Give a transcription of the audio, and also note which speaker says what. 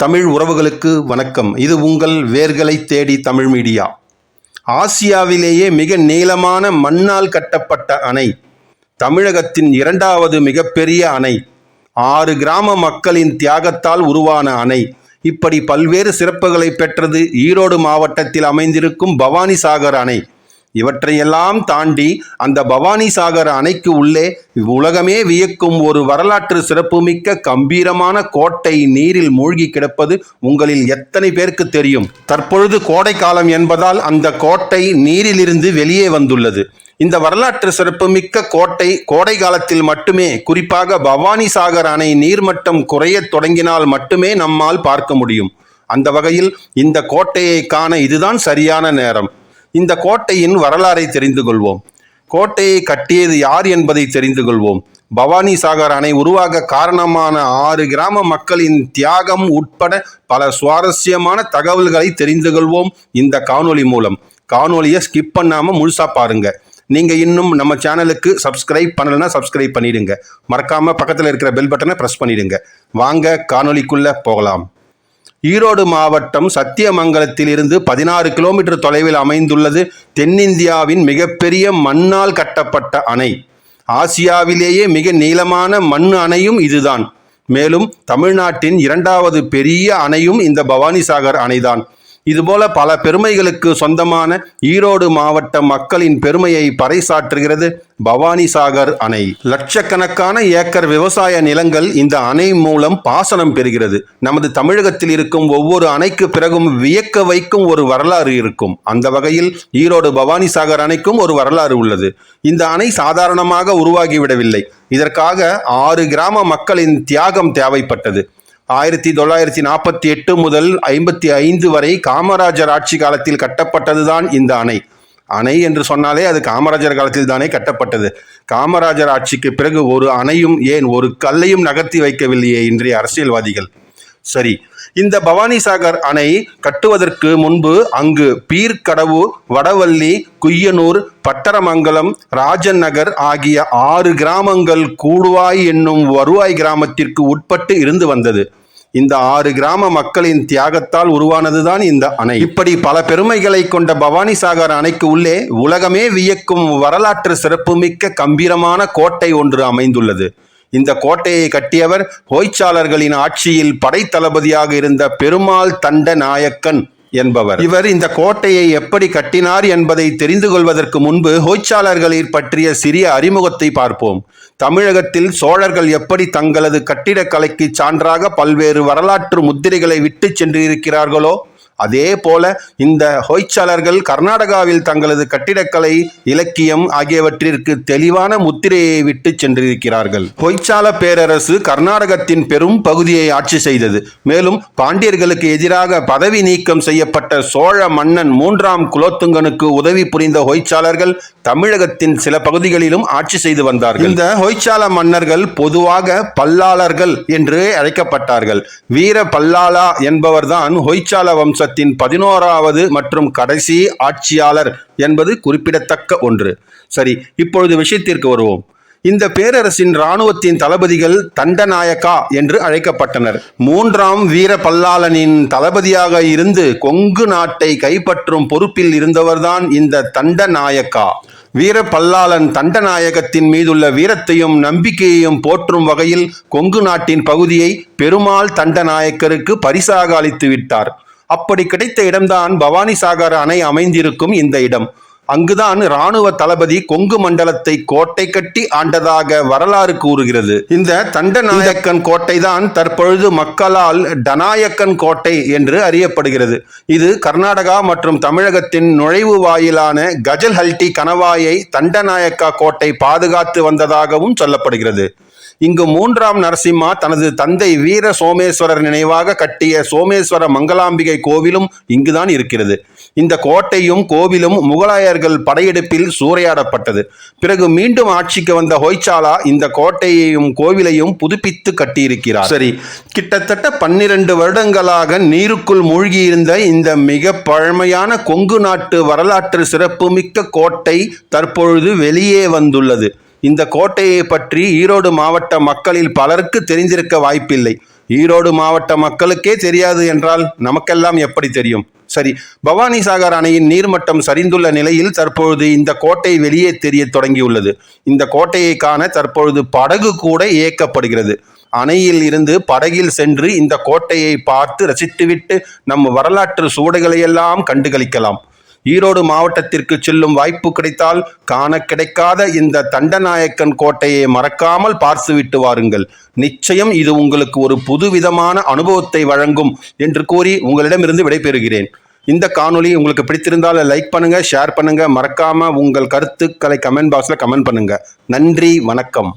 Speaker 1: தமிழ் உறவுகளுக்கு வணக்கம். இது உங்கள் வேர்களை தேடி தமிழ் மீடியா. ஆசியாவிலேயே மிக நீளமான மண்ணால் கட்டப்பட்ட அணை. தமிழகத்தின் இரண்டாவது மிகப்பெரிய அணை. ஆறு கிராம மக்களின் தியாகத்தால் உருவான அணை. இப்படி பல்வேறு சிறப்புகளை பெற்றது ஈரோடு மாவட்டத்தில் அமைந்திருக்கும் பவானிசாகர் அணை. இவற்றையெல்லாம் தாண்டி அந்த பவானி சாகர் அணைக்கு உள்ளே உலகமே வியக்கும் ஒரு வரலாற்று சிறப்புமிக்க கம்பீரமான கோட்டை நீரில் மூழ்கி கிடப்பது உங்களில் எத்தனை பேருக்கு தெரியும்? தற்பொழுது கோடை காலம் என்பதால் அந்த கோட்டை நீரிலிருந்து வெளியே வந்துள்ளது. இந்த வரலாற்று சிறப்புமிக்க கோட்டை கோடை காலத்தில் மட்டுமே குறிப்பாக பவானி சாகர் அணை நீர்மட்டம் குறையத் தொடங்கினால் மட்டுமே நம்மால் பார்க்க முடியும். அந்த வகையில் இந்த கோட்டையை காண இதுதான் சரியான நேரம். இந்த கோட்டையின் வரலாறை தெரிந்து கொள்வோம். கோட்டையை கட்டியது யார் என்பதை தெரிந்து கொள்வோம். பவானி சாகர் அணை உருவாக காரணமான ஆறு கிராம மக்களின் தியாகம் உட்பட பல சுவாரஸ்யமான தகவல்களை தெரிந்து கொள்வோம் இந்த காணொளி மூலம். காணொலியை ஸ்கிப் பண்ணாம முழுசா பாருங்க. நீங்க இன்னும் நம்ம சேனலுக்கு சப்ஸ்கிரைப் பண்ணலைன்னா சப்ஸ்கிரைப் பண்ணிடுங்க. மறக்காம பக்கத்தில் இருக்கிற பெல் பட்டனை ப்ரெஸ் பண்ணிடுங்க. வாங்க காணொலிக்குள்ளே போகலாம். ஈரோடு மாவட்டம் சத்தியமங்கலத்தில் இருந்து பதினாறு கிலோமீட்டர் தொலைவில் அமைந்துள்ளது தென்னிந்தியாவின் மிகப்பெரிய மண்ணால் கட்டப்பட்ட அணை. ஆசியாவிலேயே மிக நீளமான மண் அணையும் இதுதான். மேலும் தமிழ்நாட்டின் இரண்டாவது பெரிய அணையும் இந்த பவானிசாகர் அணைதான். இதுபோல பல பெருமைகளுக்கு சொந்தமான ஈரோடு மாவட்ட மக்களின் பெருமையை பறைசாற்றுகிறது பவானிசாகர் அணை. லட்சக்கணக்கான ஏக்கர் விவசாய நிலங்கள் இந்த அணை மூலம் பாசனம் பெறுகிறது. நமது தமிழகத்தில் இருக்கும் ஒவ்வொரு அணைக்கு பிறகும் வியக்க வைக்கும் ஒரு வரலாறு இருக்கும். அந்த வகையில் ஈரோடு பவானிசாகர் அணைக்கும் ஒரு வரலாறு உள்ளது. இந்த அணை சாதாரணமாக உருவாகிவிடவில்லை. இதற்காக ஆறு கிராம மக்களின் தியாகம் தேவைப்பட்டது. ஆயிரத்தி தொள்ளாயிரத்தி நாற்பத்தி எட்டு முதல் ஐம்பத்தி ஐந்து வரை காமராஜர் ஆட்சி காலத்தில் கட்டப்பட்டதுதான் இந்த அணை. அணை என்று சொன்னாலே அது காமராஜர் காலத்தில் தானே கட்டப்பட்டது. காமராஜர் ஆட்சிக்கு பிறகு ஒரு அணையும் ஏன் ஒரு கல்லையும் நகர்த்தி வைக்கவில்லையே இன்றைய அரசியல்வாதிகள்? சரி இந்த பவானிசாகர் அணை கட்டுவதற்கு முன்பு அங்கு பீர்க்கடவு வடவள்ளி குய்யனூர் பட்டரமங்கலம் ராஜன் நகர் ஆகிய ஆறு கிராமங்கள் கூடுவாய் என்னும் வருவாய் கிராமத்திற்கு உட்பட்டு இருந்து வந்தது. இந்த ஆறு கிராம மக்களின் தியாகத்தால் உருவானதுதான் இந்த அணை. இப்படி பல பெருமைகளை கொண்ட பவானிசாகர் அணைக்கு உள்ளே உலகமே வியக்கும் வரலாற்று சிறப்புமிக்க கம்பீரமான கோட்டை ஒன்று அமைந்துள்ளது. இந்த கோட்டையை கட்டியவர் ஹோய்ச்சாளர்களின் ஆட்சியில் படைத்தளபதியாக இருந்த பெருமாள் தண்ட நாயக்கன் என்பவர். இவர் இந்த கோட்டையை எப்படி கட்டினார் என்பதை தெரிந்து கொள்வதற்கு முன்பு ஹோய்ச்சாளர்களில் பற்றிய சிறிய அறிமுகத்தை பார்ப்போம். தமிழகத்தில் சோழர்கள் எப்படி தங்களது கட்டிடக்கலைக்கு சான்றாக பல்வேறு வரலாற்று முத்திரைகளை விட்டு சென்றிருக்கிறார்களோ அதே போல இந்த ஹொய்ச்சாளர்கள் கர்நாடகாவில் தங்களது கட்டிடக்கலை இலக்கியம் ஆகியவற்றிற்கு தெளிவான முத்திரையை விட்டு சென்றிருக்கிறார்கள். ஹொய்ச்சால பேரரசு கர்நாடகத்தின் பெரும் பகுதியை ஆட்சி செய்தது. மேலும் பாண்டியர்களுக்கு எதிராக பதவி நீக்கம் செய்யப்பட்ட சோழ மன்னன் மூன்றாம் குலோத்துங்கனுக்கு உதவி புரிந்த ஹொய்ச்சாளர்கள் தமிழகத்தின் சில பகுதிகளிலும் ஆட்சி செய்து வந்தார்கள். இந்த ஹொய்ச்சால மன்னர்கள் பொதுவாக பல்லாளர்கள் என்று அழைக்கப்பட்டார்கள். வீர பல்லாளா என்பவர்தான் ஹொய்ச்சால வம்சத்தின் பதினோராவது மற்றும் கடைசி ஆட்சியாளர் என்பது குறிப்பிடத்தக்க ஒன்று. சரி இப்பொழுது விஷயத்திற்கு வருவோம். இந்த பேரரசின் இராணுவத்தின் தளபதிகள் தண்டநாயக்கா என்று அழைக்கப்பட்டனர். மூன்றாம் வீர பல்லாளனின் தளபதியாக இருந்து கொங்கு நாட்டை கைப்பற்றும் பொறுப்பில் இருந்தவர்தான் இந்த தண்டநாயக்கா. வீர பல்லாளன் தண்டநாயகத்தின் மீதுள்ள வீரத்தையும் நம்பிக்கையையும் போற்றும் வகையில் கொங்கு நாட்டின் பகுதியை பெருமாள் தண்டநாயக்கருக்கு பரிசாக அளித்து விட்டார். அப்படி கிடைத்த இடம்தான் பவானிசாகர் அணை அமைந்திருக்கும் இந்த இடம். அங்குதான் இராணுவ தளபதி கொங்கு மண்டலத்தை கோட்டை கட்டி ஆண்டதாக வரலாறு கூறுகிறது. இந்த தண்டநாயக்கன் கோட்டை தான் தற்பொழுது மக்களால் டனாயக்கன் கோட்டை என்று அறியப்படுகிறது. இது கர்நாடகா மற்றும் தமிழகத்தின் நுழைவு வாயிலான கஜல்ஹல்டி கணவாயை தண்டநாயக்கா கோட்டை பாதுகாத்து வந்ததாகவும் சொல்லப்படுகிறது. இங்கு மூன்றாம் நரசிம்மா தனது தந்தை வீர சோமேஸ்வரர் நினைவாக கட்டிய சோமேஸ்வர மங்களாம்பிகை கோவிலும் இங்குதான் இருக்கிறது. இந்த கோட்டையும் கோவிலும் முகலாயர்கள் படையெடுப்பில் சூறையாடப்பட்டது. பிறகு மீண்டும் ஆட்சிக்கு வந்த ஹொய்சாலா இந்த கோட்டையையும் கோவிலையும் புதுப்பித்து கட்டியிருக்கிறார். சரி கிட்டத்தட்ட பன்னிரண்டு வருடங்களாக நீருக்குள் மூழ்கியிருந்த இந்த மிக பழமையான கொங்கு நாட்டு வரலாற்று சிறப்புமிக்க கோட்டை தற்பொழுது வெளியே வந்துள்ளது. இந்த கோட்டையை பற்றி ஈரோடு மாவட்ட மக்களில் பலருக்கு தெரிந்திருக்க வாய்ப்பில்லை. ஈரோடு மாவட்ட மக்களுக்கே தெரியாது என்றால் நமக்கெல்லாம் எப்படி தெரியும்? சரி பவானி சாகர் அணையின் நீர்மட்டம் சரிந்துள்ள நிலையில் தற்பொழுது இந்த கோட்டை வெளியே தெரிய தொடங்கியுள்ளது. இந்த கோட்டையை காண தற்பொழுது படகு கூட இயக்கப்படுகிறது. அணையில் இருந்து படகில் சென்று இந்த கோட்டையை பார்த்து ரசித்துவிட்டு நம் வரலாற்று சூடுகளையெல்லாம் கண்டுகளிக்கலாம். ஈரோடு மாவட்டத்திற்கு செல்லும் வாய்ப்பு கிடைத்தால் காண கிடைக்காத இந்த தண்டநாயக்கன் கோட்டையை மறக்காமல் பார்த்துவிட்டு வாருங்கள். நிச்சயம் இது உங்களுக்கு ஒரு புதுவிதமான அனுபவத்தை வழங்கும் என்று கூறி உங்களிடமிருந்து விடைபெறுகிறேன். இந்த காணொலி உங்களுக்கு பிடித்திருந்தால் லைக் பண்ணுங்க ஷேர் பண்ணுங்க. மறக்காம உங்கள் கருத்துக்களை கமெண்ட் பாக்ஸ்ல கமெண்ட் பண்ணுங்க. நன்றி வணக்கம்.